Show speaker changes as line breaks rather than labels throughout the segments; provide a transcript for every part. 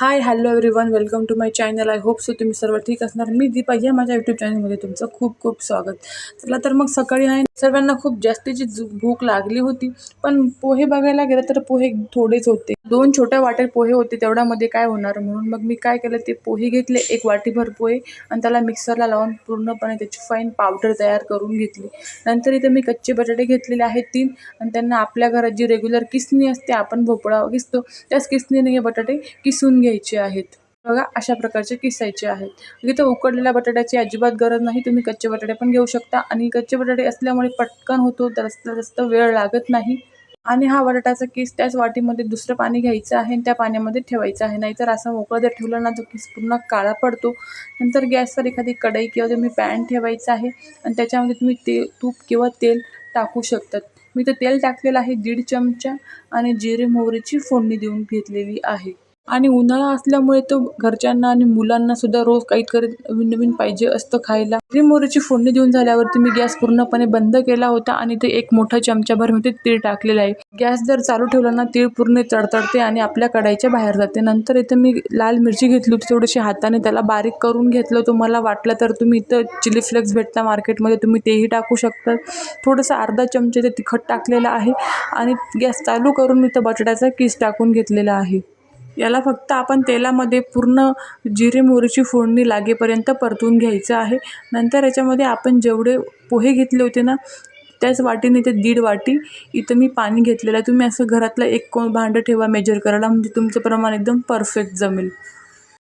Hi hello everyone welcome to my channel I hope so तुम्ही सर्व ठीक असणार. मी दीपा या माझ्या यूट्यूब चॅनलमध्ये तुमचं खूप खूप स्वागत. चला तर मग सकाळी आहे. सर्वांना खूप जास्तीची भूक लागली होती पण पोहे बघायला गेलं तर पोहे थोडेच होते. दोन छोट्या वाटे पोहे होते तेवढ्यामध्ये काय होणार? म्हणून मग मी काय केलं ते पोहे घेतले एक वाटीभर पोहे आणि त्याला मिक्सरला लावून पूर्णपणे त्याची फाईन पावडर तयार करून घेतली. नंतर इथे मी कच्चे बटाटे घेतलेले आहेत तीन. आणि त्यांना आपल्या घरात जी रेग्युलर किसणी असते आपण भोपळा किसतो त्याच किसणीने हे बटाटे किसून घे घ्यायचे आहेत. बघा अशा प्रकारचे किसायचे आहेत. इथं उकडलेल्या बटाट्याची अजिबात गरज नाही. तुम्ही कच्चे बटाटे पण घेऊ शकता. आणि कच्चे बटाटे असल्यामुळे पटकन होतो जास्त जास्त वेळ लागत नाही. आणि हा बटाट्याचा किस त्याच वाटीमध्ये दुसरं पाणी घ्यायचं आहे आणि त्या पाण्यामध्ये ठेवायचं आहे. नाहीतर असं मोकळं जर ठेवलं ना तो किस पूर्ण काळा पडतो. नंतर गॅसवर एखादी कढई किंवा तुम्ही पॅन ठेवायचं आहे आणि त्याच्यामध्ये तुम्ही ते तूप किंवा तेल टाकू शकतात. मी तर तेल टाकलेलं आहे दीड चमचा. आणि जिरे मोहरीची फोडणी देऊन घेतलेली आहे. आणि उन्हाळा असल्यामुळे तो घरच्यांना आणि मुलांनासुद्धा रोज काहीतरी नवीन नवीन पाहिजे असतं खायला. जिरे मोहरीची फोडणी देऊन झाल्यावरती मी गॅस पूर्णपणे बंद केला होता आणि ते एक मोठा चमचाभर मी ते तीळ टाकलेलं आहे. गॅस जर चालू ठेवला ना तीळ पूर्ण तडतडते आणि आपल्या कढाईच्या बाहेर जाते. नंतर इथं मी लाल मिरची घेतली होती थोडीशी हाताने त्याला बारीक करून घेतलं तुम्हाला वाटलं तर तुम्ही इथं चिली फ्लेक्स भेटता मार्केटमध्ये तुम्ही तेही टाकू शकता. थोडंसं अर्धा चमचे ते तिखट टाकलेलं आहे आणि गॅस चालू करून मी तर बटाट्याचा किस टाकून घेतलेला आहे. याला फक्त आपण तेलामध्ये पूर्ण जिरे मोहरीची फोडणी लागेपर्यंत परतून घ्यायचं आहे. नंतर याच्यामध्ये आपण जेवढे पोहे घेतले होते ना त्याच वाटीने ते दीड वाटी इथं मी पाणी घेतलेलं आहे. तुम्ही असं घरातलं एक कोण भांडं ठेवा मेजर करायला म्हणजे तुमचं प्रमाण एकदम परफेक्ट जमेल.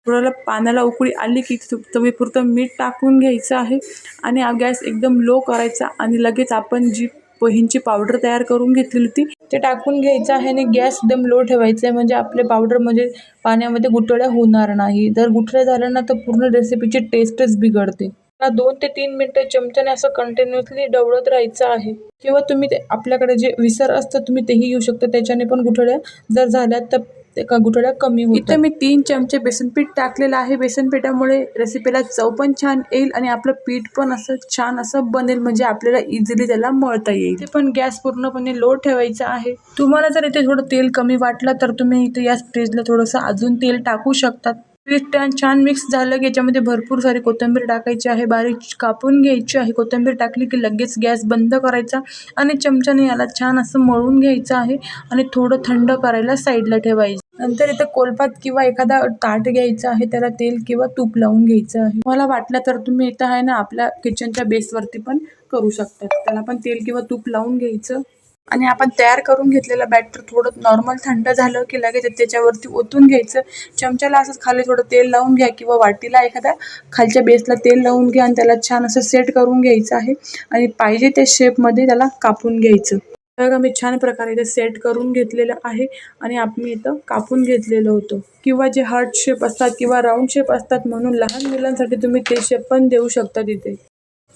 पुराला पाण्याला उकळी आली की तुम्ही पुरतं मीठ टाकून घ्यायचं आहे आणि हा गॅस एकदम लो करायचा आणि लगेच आपण जी पोह्यांची पावडर तयार करून घेतलेली होती ते टाकून घ्यायचं आहे आणि गॅस एकदम लो ठेवायचा आहे. म्हणजे आपले पावडर म्हणजे पाण्यामध्ये गुठळ्या होणार नाही. जर गुठळ्या झाल्या ना तर पूर्ण रेसिपीची टेस्टच बिघडते. मला दोन ते तीन मिनटं चमच्याने असं कंटिन्युअसली डवळत राहायचं आहे. किंवा तुम्ही ते आपल्याकडे जे विसर असतं तुम्ही तेही घेऊ शकता. त्याच्याने पण गुठळ्या जर झाल्या तर ते का गुठळ्या कमी होतात. इथं मी तीन चमचे बेसन पीठ टाकलेलं आहे. बेसन पिठामुळे रेसिपीला चव पण छान येईल आणि आपलं पीठ पण असं छान असं बनेल म्हणजे आपल्याला इझिली त्याला मळता येईल. ते पण गॅस पूर्णपणे लो ठेवायचा आहे. तुम्हाला जर इथे थोडं तेल कमी वाटलं तर तुम्ही इथे या स्टेजला थोडंसं अजून तेल टाकू शकतात. पीठ त्या- छान मिक्स झालं की याच्यामध्ये भरपूर सारी कोथिंबीर टाकायची आहे बारीक कापून घ्यायची आहे. कोथिंबीर टाकली की लगेच गॅस बंद करायचा आणि चमच्याने याला छान असं मळून घ्यायचं आहे आणि थोडं थंड करायला साईडला ठेवायचं. नंतर इथं कोलपात किंवा एखादा ताट घ्यायचा आहे त्याला तेल किंवा तूप लावून घ्यायचं आहे. मला वाटलं तर तुम्ही इथं आहे ना आपल्या किचनच्या बेसवरती पण करू शकतात त्याला पण तेल किंवा तूप लावून घ्यायचं. आणि आपण तयार करून घेतलेलं बॅटर थोडं नॉर्मल थंड झालं की लगेच त्याच्यावरती ओतून घ्यायचं. चमच्याला असंच खाली थोडं तेल लावून घ्या किंवा वाटीला एखाद्या खालच्या बेसला तेल लावून घ्या आणि त्याला छान असं सेट करून घ्यायचं आहे. आणि पाहिजे त्या शेपमध्ये त्याला कापून घ्यायचं. बघा मी छान प्रकारे ते सेट करून घेतलेलं आहे आणि आम्ही इथं कापून घेतलेलं होतं. किंवा जे हार्ट शेप असतात किंवा राऊंड शेप असतात म्हणून लहान मुलांसाठी तुम्ही ते शेप पण देऊ शकता तिथे.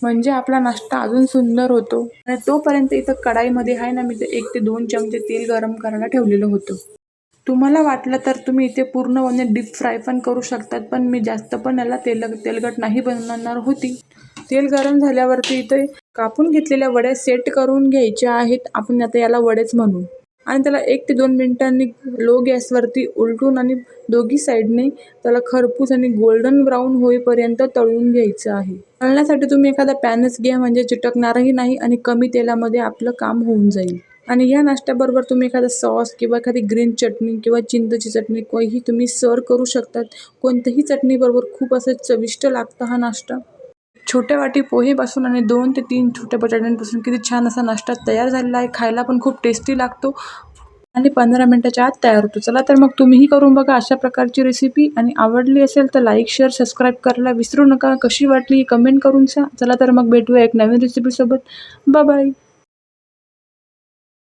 म्हणजे आपला नाश्ता अजून सुंदर होतो. आणि तोपर्यंत इथं कढाईमध्ये आहे ना मी ते एक ते दोन चमचे तेल गरम करायला ठेवलेलं होतं. तुम्हाला वाटलं तर तुम्ही इथे पूर्णपणे म्हणजे डीप फ्राय पण करू शकतात पण मी जास्त पण याला तेल तेलकट नाही बनवणार होती. तेल गरम झाल्यावरती इथे कापून घेतलेल्या वड्या सेट करून घ्यायच्या आहेत. आपण आता याला वडेच म्हणू. आणि त्याला एक ते दोन मिनटांनी लो गॅसवरती उलटून आणि दोघी साईडने त्याला खरपूस आणि गोल्डन ब्राऊन होईपर्यंत तळून घ्यायचं आहे. तळण्यासाठी तुम्ही एखादा पॅनच घ्या म्हणजे चिटकणारही नाही आणि कमी तेलामध्ये आपलं काम होऊन जाईल. आणि या नाश्त्याबरोबर तुम्ही एखादा सॉस किंवा एखादी ग्रीन चटणी किंवा चिंचची चटणी काहीही तुम्ही सर्व करू शकतात. कोणत्याही चटणीबरोबर खूप असं चविष्ट लागतं हा नाश्ता. छोट्या वाटी पोहेपासून आणि दोन ते तीन छोट्या बटाट्यांपासून किती छान असा नाश्ता तयार झालेला आहे. खायला पण खूप टेस्टी लागतो. आणि पंधरा मिनटाच्या आत तयार होतो. चला तर मग तुम्हीही करून बघा अशा प्रकारची रेसिपी आणि आवडली असेल तर लाईक शेअर सबस्क्राईब करायला विसरू नका. कशी वाटली कमेंट करून सांग. चला तर मग भेटूया एक नवीन रेसिपीसोबत बाय